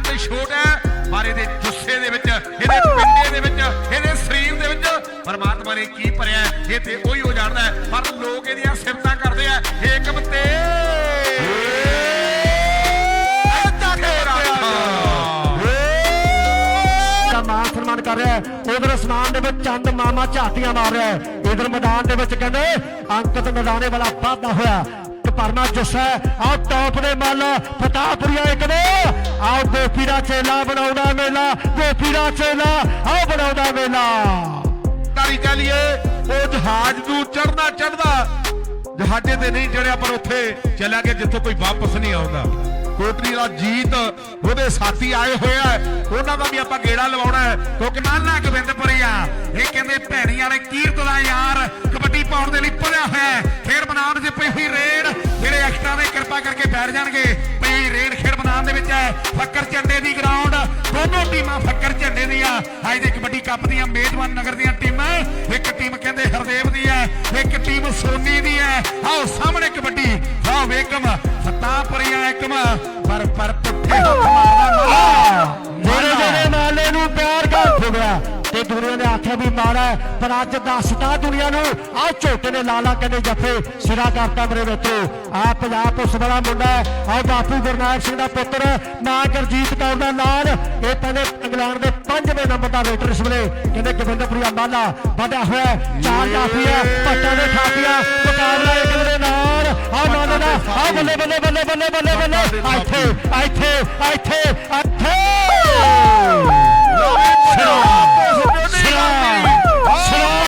ਮੈਦਾਨ ਦੀ ਪਰ ਇਹਦੇ ਜੁੱਸੇ ਦੇ ਵਿੱਚ, ਇਹਦੇ ਪਿੰਡੇ ਦੇ ਵਿੱਚ, ਇਹਦੇ ਸਰੀਰ ਦੇ ਵਿੱਚ ਪਰਮਾਤਮਾ ਨੇ ਕੀ ਭਰਿਆ ਇਹ ਤੇ ਉਹੀ ਹੋ ਜਾਣਦਾ ਪਰ ਲੋਕ ਇਹਦੀਆਂ ਸਿਫਤਾਂ ਕਰਦੇ ਆ ਏਕਮ ਤੇ ਮਾਨ ਸਨਮਾਨ ਕਰ ਰਿਹਾ ਹੈ। ਉਧਰ ਅਸਮਾਨ ਦੇ ਵਿੱਚ ਚੰਦ ਮਾਮਾ ਝਾਤੀਆਂ ਮਾਰ ਰਿਹਾ ਹੈ। ਇਧਰ ਮੈਦਾਨ ਦੇ ਵਿੱਚ ਕਹਿੰਦੇ, ਅੰਕਤ ਮੈਦਾਨੇ ਵਾਲਾ ਵਾਧਾ ਹੋਇਆ। ਤੇ ਪਰਮਾ ਆਹ ਟੌਪ ਦੇ ਮੱਲ ਫਤਾਪੁਰੀਆ ਇੱਕ ਨੇ। ਆਹ ਗੋਪੀ ਦਾ ਚੇਲਾ ਬਣਾਉਂਦਾ ਮੇਲਾ ਗੋਪੀ ਦਾ ਚੇਲਾ, ਆਹ ਬਣਾਉਂਦਾ ਮੇਲਾ। ਤਾਰੀ ਕਹ ਉਹ ਜਹਾਜ਼ ਨੂੰ ਚੜਨਾ ਚੜਦਾ ਜਹਾਜ਼ੇ ਤੇ ਨਹੀਂ ਚੜਿਆ ਪਰ ਉੱਥੇ ਚਲਾ ਗਿਆ ਜਿੱਥੇ ਕੋਈ ਵਾਪਸ ਨਹੀਂ ਆਉਂਦਾ। ਕੋਟਲੀ ਦਾ ਜੀਤ, ਉਹਦੇ ਸਾਥੀ ਆਏ ਹੋਏ ਆ। ਉਹਨਾਂ ਦਾ ਵੀ ਆਪਾਂ ਗੇੜਾ ਲਵਾਉਣਾ ਹੈ। ਕਿਉਂਕਿ ਨਾਨਾ ਗੋਬਿੰਦਪੁਰੀ ਆ ਇਹ ਕਹਿੰਦੇ ਭੈਣੀਆਂ ਨੇ ਕੀਰਤ ਦਾ ਯਾਰ, ਕਬੱਡੀ ਐਕਟਰਾਂ ਕਰਕੇ ਬੈਠ ਜਾਣਗੇ ਪਈ ਰੇਡ ਖੇਡ ਬਣਾਉਣ ਦੇ ਵਿੱਚ ਹੈ। ਫੱਕਰ ਝੰਡੇ ਦੀ ਗਰਾਊਂਡ ਦੋਨੋਂ ਟੀਮਾਂ ਫੱਕਰ ਝੰਡੇ ਦੀਆਂ ਅੱਜ ਦੇ ਕਬੱਡੀ ਕੱਪ ਦੀਆਂ ਮੇਜ਼ਬਾਨ ਨਗਰ ਦੀਆਂ ਟੀਮਾਂ। ਇੱਕ ਟੀਮ ਕਹਿੰਦੇ ਹਰਦੇਵ ਦੀ ਹੈ, ਇੱਕ ਟੀਮ ਸੋਨੀ ਦੀ ਹੈ। ਆਓ ਸਾਹਮਣੇ ਕਬੱਡੀ। ਆਓ ਵੇਖਮ ਵੇਕਮ ਫਤਾਪਰੀਆ ਇੱਕਮ ਪਰ ਪਰ ਪੁੱਠੇ ਹੱਥ ਮਾਰਦਾ ਜਿਹੜੇ ਜਿਹੜੇ ਮਾਲੇ ਨੂੰ ਪਿਆਰ ਕਰ ਹੋ ਤੇ ਦੁਨੀਆ ਨੇ ਆਖਿਆ ਵੀ ਹੈ, ਪਰ ਅੱਜ ਦੱਸਤਾ ਦੁਨੀਆ ਨੂੰ ਆਹ ਝੋਟੇ ਨੇ ਲਾਲਾ ਕਹਿੰਦੇ ਜੱਫੇ ਸਿਰਾ ਕਰਤਾ ਮੇਰੇ ਮਿੱਤਰੋ। ਆਹ ਪੰਜਾਬ ਪੁਲਿਸ ਵਾਲਾ ਮੁੰਡਾ ਹੈ ਆਹ ਬਾਪੂ ਗੁਰਨਾਮ ਸਿੰਘ ਦਾ ਪੁੱਤਰ ਮਾਂ ਗੁਰਜੀਤ ਕੌਰ ਦਾ ਲਾਲ ਇਹ ਪਹਿਲੇ ਇੰਗਲੈਂਡ ਦੇ ਪੰਜਵੇਂ ਨੰਬਰ ਦਾ ਰੇਟਰ ਇਸ ਵੇਲੇ ਕਹਿੰਦੇ ਗੋਬਿੰਦਪੁਰੀਆ ਮਾਲਾ ਵਧਿਆ ਹੋਇਆ ਚਾਰ ਜਾਫੀਆ ਪੱਟਾਂ ਦੇ ਖਾਪੀਆਂ ਮੁਕਾਬਲਾ ਇੱਕ ਦੇ ਨਾਲ ਆਹ ਮਾਲੇ ਦਾ ਆਹ ਬੱਲੇ ਬੱਲੇ ਬੱਲੇ ਬੱਲੇ ਬੱਲੇ ਬੱਲੇ ਇੱਥੇ ਇੱਥੇ ਇੱਥੇ